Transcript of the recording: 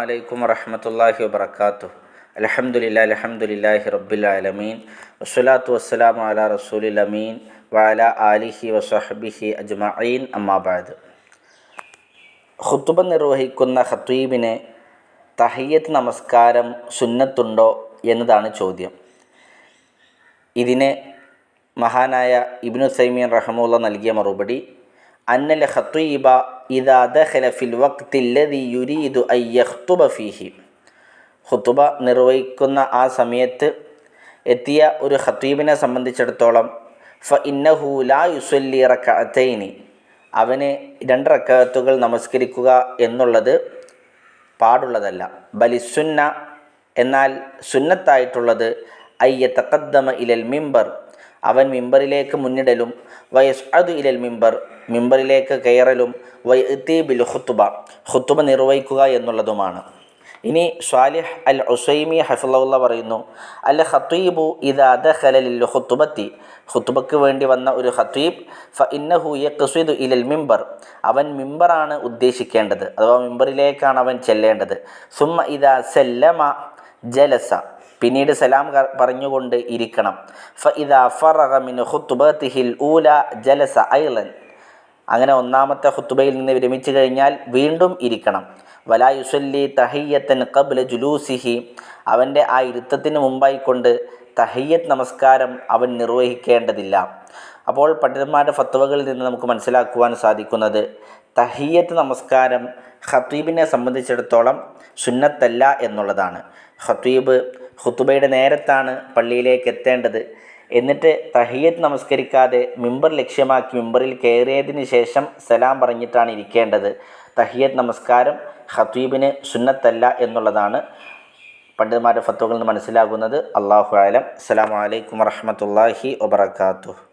അലൈക്കും വറഹമത്തല്ലാഹി വബർക്കാത്തു അലഹമുല്ല അലഹമുല്ലാഹി റബ്ബുലമീൻ വസ്സലാത്തു വസ്സലാം അല റസൂലിൽ അമീൻ. അലിഹി ആലിഹി വസഹബിഹി അജ്മഈൻ. അമ്മാബാദ് ഖുത്തുബ നിർവഹിക്കുന്ന ഖത്വീബിന് തഹയ്യത്ത് നമസ്കാരം സുന്നത്തുണ്ടോ എന്നതാണ് ചോദ്യം. ഇതിനെ മഹാനായ ഇബ്നു സൈമിയൻ റഹമുള്ള നൽകിയ മറുപടി അന്നൽ ഖത്തീബ ഇദാ ദഖല ഫിൽ വഖ്തില്ലദി യുരീദു യഖ്തുബ ഫീഹി. ഖുത്തുബ നിർവഹിക്കുന്ന ആ സമയത്ത് എത്തിയ ഒരു ഖത്തീബിനെ സംബന്ധിച്ചിടത്തോളം ഫ ഇന്നഹു ലാ യുസല്ലി റക്കഅത്തൈനി അവന് രണ്ട് റക്കഅത്തുകൾ നമസ്കരിക്കുക എന്നുള്ളത് പാടുള്ളതല്ല. ബലി സുന്ന എന്നാൽ സുന്നത്തായിട്ടുള്ളത് അയ്യ തക്കദ്ദമ ഇലൽ മിമ്പർ അവൻ മിമ്പറിലേക്ക് മുന്നിടലും വയസ് അത് ഇലൽ മിമ്പർ മിമ്പറിലേക്ക് കയറലും വൈ ഇത്തീബിൽ ഹുത്തുബ ഹുത്തുബ നിർവഹിക്കുക എന്നുള്ളതുമാണ്. ഇനി സ്വാലിഹ് അൽ ഉസൈമി ഹഫുള്ള പറയുന്നു അൽ ഇത് ഇദാ ഹലലിൽ ഹുത്തുബത്തി ഹുത്തുബക്ക് വേണ്ടി വന്ന ഒരു ഹത്തീബ് ഫ ഇന്നഹു യഖ്സിദു ഇലൽ മിമ്പർ. അവൻ മിമ്പറാണ് ഉദ്ദേശിക്കേണ്ടത് അഥവാ മിമ്പറിലേക്കാണ് അവൻ ചെല്ലേണ്ടത്. സുമ്മ ഇദാ സെല്ലമ ജലസ. പിന്നീട് സലാം പറഞ്ഞുകൊണ്ട് ഇരിക്കണം. ഫ ഇദ ഫറഗ മിൻ ഖുത്തുബത്തിഹിൽ ഊല ജലസ ഐലൻ. അങ്ങനെ ഒന്നാമത്തെ ഹുത്തുബയിൽ നിന്ന് വിരമിച്ചു കഴിഞ്ഞാൽ വീണ്ടും ഇരിക്കണം. വലാ യുസല്ലി തഹയ്യത്തൻ കബ്ല ജുലൂസിഹി. അവന്റെ ആ ഇരുത്തത്തിന് മുമ്പായി കൊണ്ട് തഹയ്യത്ത് നമസ്കാരം അവൻ നിർവഹിക്കേണ്ടതില്ല. അപ്പോൾ പണ്ഡിതന്മാരുടെ ഫത്വകളിൽ നിന്ന് നമുക്ക് മനസ്സിലാക്കുവാൻ സാധിക്കുന്നത് തഹയ്യത്ത് നമസ്കാരം ഖത്തീബിനെ സംബന്ധിച്ചിടത്തോളം സുന്നത്തല്ല എന്നുള്ളതാണ്. ഖത്തീബ് ഖുത്തുബയുടെ നേരത്താണ് പള്ളിയിലേക്ക് എത്തേണ്ടത്. എന്നിട്ട് തഹിയത്ത് നമസ്കരിക്കാതെ മിമ്പർ ലക്ഷ്യമാക്കി മിമ്പറിൽ കയറിയതിന് ശേഷം സലാം പറഞ്ഞിട്ടാണ് ഇരിക്കേണ്ടത്. തഹിയത്ത് നമസ്കാരം ഹത്തീബിന് സുന്നത്തല്ല എന്നുള്ളതാണ് പണ്ഡിതന്മാരുടെ ഫത്വകളിൽ നിന്ന് മനസ്സിലാകുന്നത്. അള്ളാഹു ആലം അസ്സാം വലൈക്കും വർഹമത്തല്ലാഹി വബർക്കാത്തു